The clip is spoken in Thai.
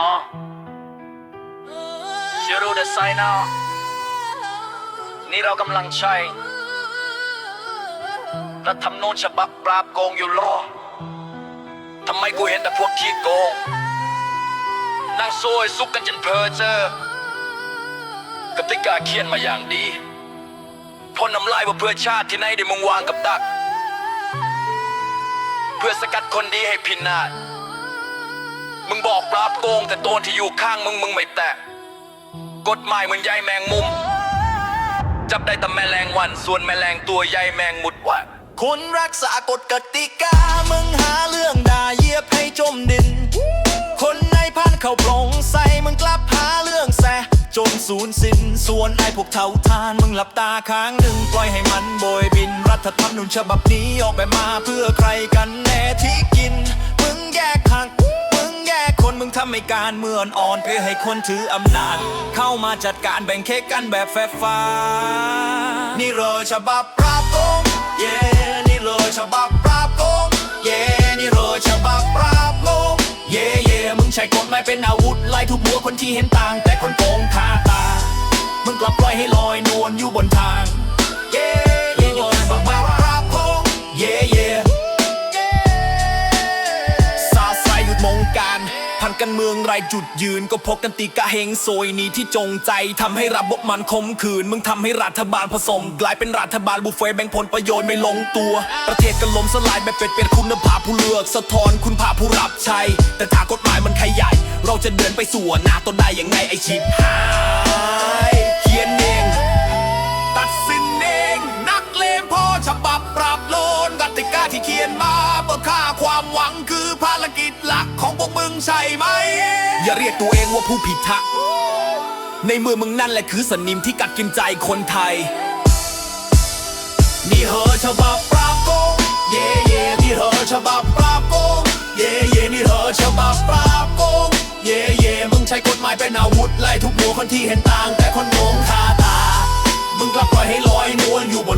Huh? You know the sign now นี่เรากำลังใช้รัฐธรรมนูญฉบับปราบโกงอยู่รอทำไมกูเห็นแต่พวกขี้โกง นั่งโซยซุกกันจนเพอเจอกติกาเขียนมาอย่างดีพ่นน้ำลายว่าเพื่อชาติที่ไหนได้มึงวางกับดัก เพื่อสกัดคนดีให้พินาศ มึงบอกปราบโกงแต่ตัวที่อยู่ข้างมึงมึงไม่แตะกฎหมายเหมือนใยแมงมุม จับได้แต่แมลงวัน ส่วนแมลงตัวใยแมงมุดวัดคนรักษากฎกติกา มึงหาเรื่องด่าเหยียบให้จมดิน คนในพันเขาปร่งใส่มึงกลับหาเรื่องแซะจนสูญสิ้นส่วนไอ้พวกเท่าทาน มึงหลับตาค้างหนึ่งปล่อยให้มันโบยบิน รัฐธรรมนูญฉบับนี้ออกแบบมาเพื่อใครกันำให้การเมืองอ่อนเพื่อให้คนถืออำนาจ เข้ามาจัดการแบ่งเค้กกันแบบแฟร์ฟ้า นี่เลยฉบับปราบโกงเย่นี่เลยฉบับปราบโกงเย่นี่เลยฉบับปราบโกงเย่เย่มึงใช้กฎหมายเป็นอาวุธไล่ทุบหัวคนที่เห็นต่าง แต่คนโกงคาตา มึงกลับปล่อยให้ลอยนวลอยู่บนทาง กันเมืองไรจุดยืน ก็พกกันตีกะเฮงโซยนี้ที่จงใจทำให้ระบบมันคมขืน มึงทำให้รัฐบาลผสม กลายเป็นรัฐบาลบุฟเฟ่แบ่งผลประโยชน์ไม่ลงตัว ประเทศก็ล้มสลายแบบเป็ดเป็ดคุณภาพผู้เลือก สะท้อนคุณภาพผู้รับใช้แต่ถ้ากฎหมายมันขยายเราจะเดินไปสู่อนาคตได้ยังไงไอชิดหา ใช่ไหม อย่าเรียกตัวเองว่าผู้ผิดทักในมือมึงนั่นแหละคือสนิมที่กัดกินใจคนไทย นี่เหอฉบับปราบโกงเย่เย่นี่เหอฉบับปราบโกงเย่เย่นี่เหอฉบับปราบโกงเย่เย่มึงใช้กฎหมายเป็นอาวุธไล่ทุกหัวคนที่เห็นต่างแต่คนงงคาตา มึงกลับปล่อยให้ลอยนวลอยู่บน